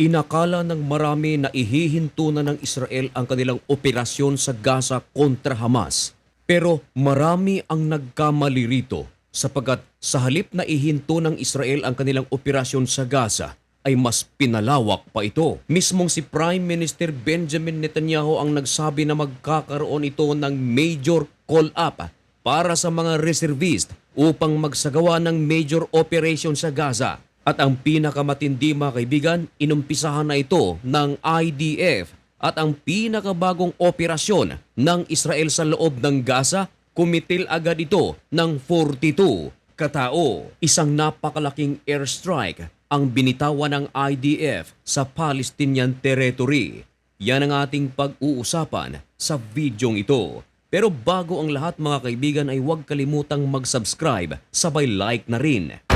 Inakala ng marami na ihihinto na ng Israel ang kanilang operasyon sa Gaza kontra Hamas. Pero marami ang nagkamali rito sapagkat sa halip na ihinto ng Israel ang kanilang operasyon sa Gaza, ay mas pinalawak pa ito. Mismong si Prime Minister Benjamin Netanyahu ang nagsabi na magkakaroon ito ng major call-up para sa mga reservist upang magsagawa ng major operation sa Gaza. At ang pinakamatindi mga kaibigan, inumpisahan na ito ng IDF at ang pinakabagong operasyon ng Israel sa loob ng Gaza, kumitil agad ito ng 42 katao. Isang napakalaking airstrike ang binitawan ng IDF sa Palestinian territory. Yan ang ating pag-uusapan sa videong ito. Pero bago ang lahat mga kaibigan ay huwag kalimutang mag-subscribe, sabay like na rin.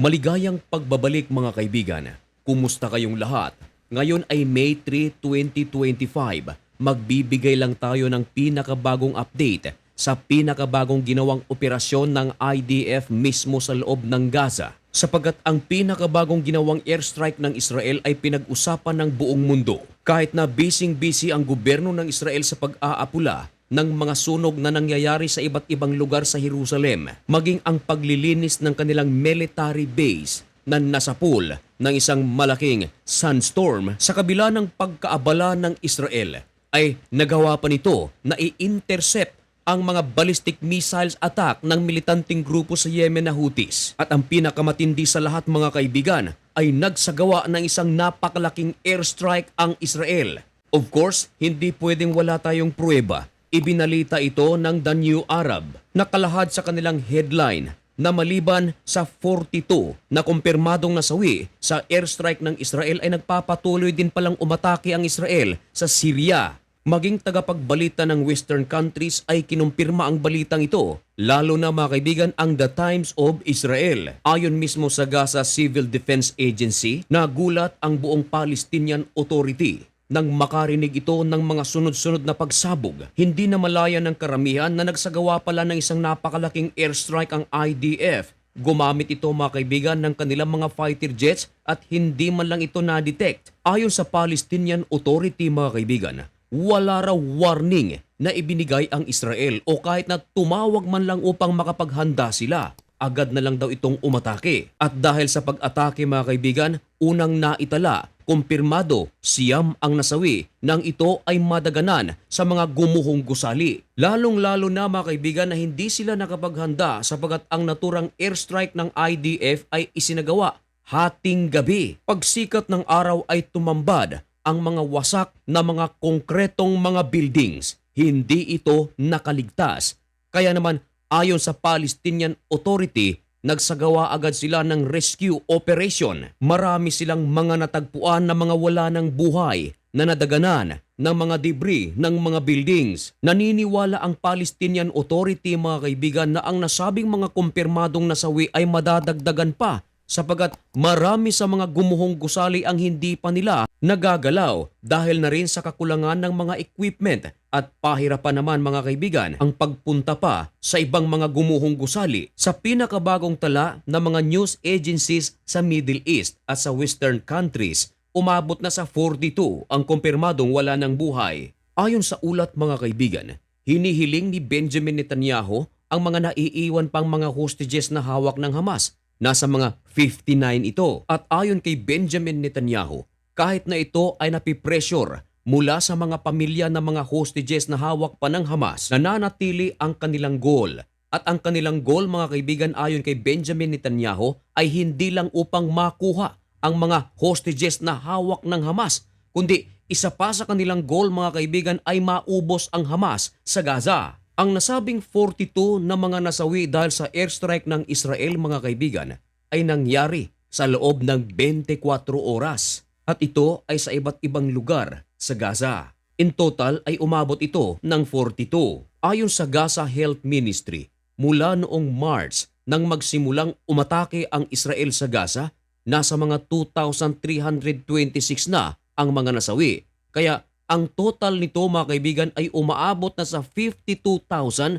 Maligayang pagbabalik mga kaibigan. Kumusta kayong lahat? Ngayon ay May 3, 2025. Magbibigay lang tayo ng pinakabagong update sa pinakabagong ginawang operasyon ng IDF mismo sa loob ng Gaza. Sapagat ang pinakabagong ginawang airstrike ng Israel ay pinag-usapan ng buong mundo. Kahit na busy-busy ang gobyerno ng Israel sa pag-aapula ng mga sunog na nangyayari sa iba't ibang lugar sa Jerusalem, maging ang paglilinis ng kanilang military base na nasa pool ng isang malaking sandstorm sa kabila ng pagkaabala ng Israel ay nagawa pa nito na i-intercept ang mga ballistic missiles attack ng militanting grupo sa Yemen na Houthis. At ang pinakamatindi sa lahat mga kaibigan ay nagsagawa ng isang napakalaking airstrike ang Israel. Of course, hindi pwedeng wala tayong pruweba Ibinalita ito ng The New Arab na kalahad sa kanilang headline na maliban sa 42 na kumpirmadong nasawi sa airstrike ng Israel ay nagpapatuloy din palang umatake ang Israel sa Syria. Maging tagapagbalita ng Western countries ay kinumpirma ang balitang ito, lalo na mga kaibigan ang The Times of Israel. Ayon mismo sa Gaza Civil Defense Agency, nagulat ang buong Palestinian Authority nang makarinig ito ng mga sunod-sunod na pagsabog, hindi na malaya ng karamihan na nagsagawa pala ng isang napakalaking airstrike ang IDF. Gumamit ito mga kaibigan ng kanilang mga fighter jets at hindi man lang ito na-detect. Ayon sa Palestinian Authority mga kaibigan, wala raw warning na ibinigay ang Israel o kahit na tumawag man lang upang makapaghanda sila agad na lang daw itong umatake. At dahil sa pag-atake mga kaibigan, unang naitala, kumpirmado siyam ang nasawi nang ito ay madaganan sa mga gumuhong gusali. Lalong-lalo na mga kaibigan na hindi sila nakapaghanda sapagat ang naturang airstrike ng IDF ay isinagawa hating gabi. Pagsikat ng araw ay tumambad ang mga wasak na mga konkretong mga buildings. Hindi ito nakaligtas. Kaya naman Ayon sa Palestinian Authority, nagsagawa agad sila ng rescue operation. Marami silang mga natagpuan na mga wala ng buhay na nadaganan ng mga debris ng mga buildings. Naniniwala ang Palestinian Authority mga kaibigan na ang nasabing mga kumpirmadong nasawi ay madadagdagan pa sapagat marami sa mga gumuhong gusali ang hindi pa nila nagagalaw dahil na rin sa kakulangan ng mga equipment at pahirapan naman mga kaibigan ang pagpunta pa sa ibang mga gumuhong gusali sa pinakabagong tala ng mga news agencies sa Middle East at sa Western countries umabot na sa 42 ang kumpirmadong wala ng buhay. Ayon sa ulat mga kaibigan, hinihiling ni Benjamin Netanyahu ang mga naiiwan pang mga hostages na hawak ng Hamas Nasa mga 59 ito at ayon kay Benjamin Netanyahu, kahit na ito ay napipressure mula sa mga pamilya ng mga hostages na hawak pa ng Hamas, nananatili ang kanilang goal. At ang kanilang goal mga kaibigan ayon kay Benjamin Netanyahu ay hindi lang upang makuha ang mga hostages na hawak ng Hamas, kundi isa pa sa kanilang goal mga kaibigan ay maubos ang Hamas sa Gaza. Ang nasabing 42 na mga nasawi dahil sa airstrike ng Israel mga kaibigan ay nangyari sa loob ng 24 oras at ito ay sa iba't ibang lugar sa Gaza. In total ay umabot ito ng 42. Ayon sa Gaza Health Ministry, mula noong March nang magsimulang umatake ang Israel sa Gaza, nasa mga 2,326 na ang mga nasawi. Kaya ang total nito mga kaibigan ay umaabot na sa 52,418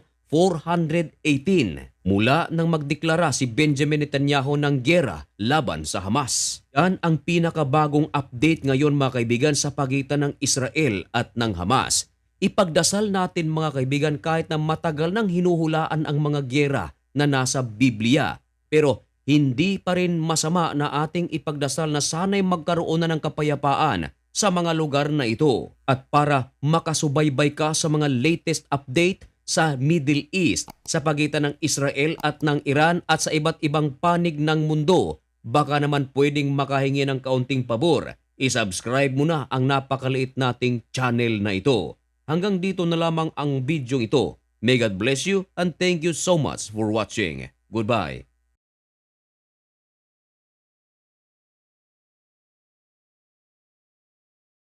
mula nang magdeklara si Benjamin Netanyahu ng gera laban sa Hamas. Yan ang pinakabagong update ngayon mga kaibigan sa pagitan ng Israel at ng Hamas. Ipagdasal natin mga kaibigan kahit na matagal nang hinuhulaan ang mga gera na nasa Biblia. Pero hindi pa rin masama na ating ipagdasal na sana'y magkaroon na ng kapayapaan sa mga lugar na ito. At para makasubaybay ka sa mga latest update sa Middle East sa pagitan ng Israel at ng Iran at sa iba't ibang panig ng mundo, baka naman pwedeng makahingi ng kaunting pabor. I-subscribe mo na ang napakaliit nating channel na ito. Hanggang dito na lamang ang video ito. May God bless you and thank you so much for watching. Goodbye.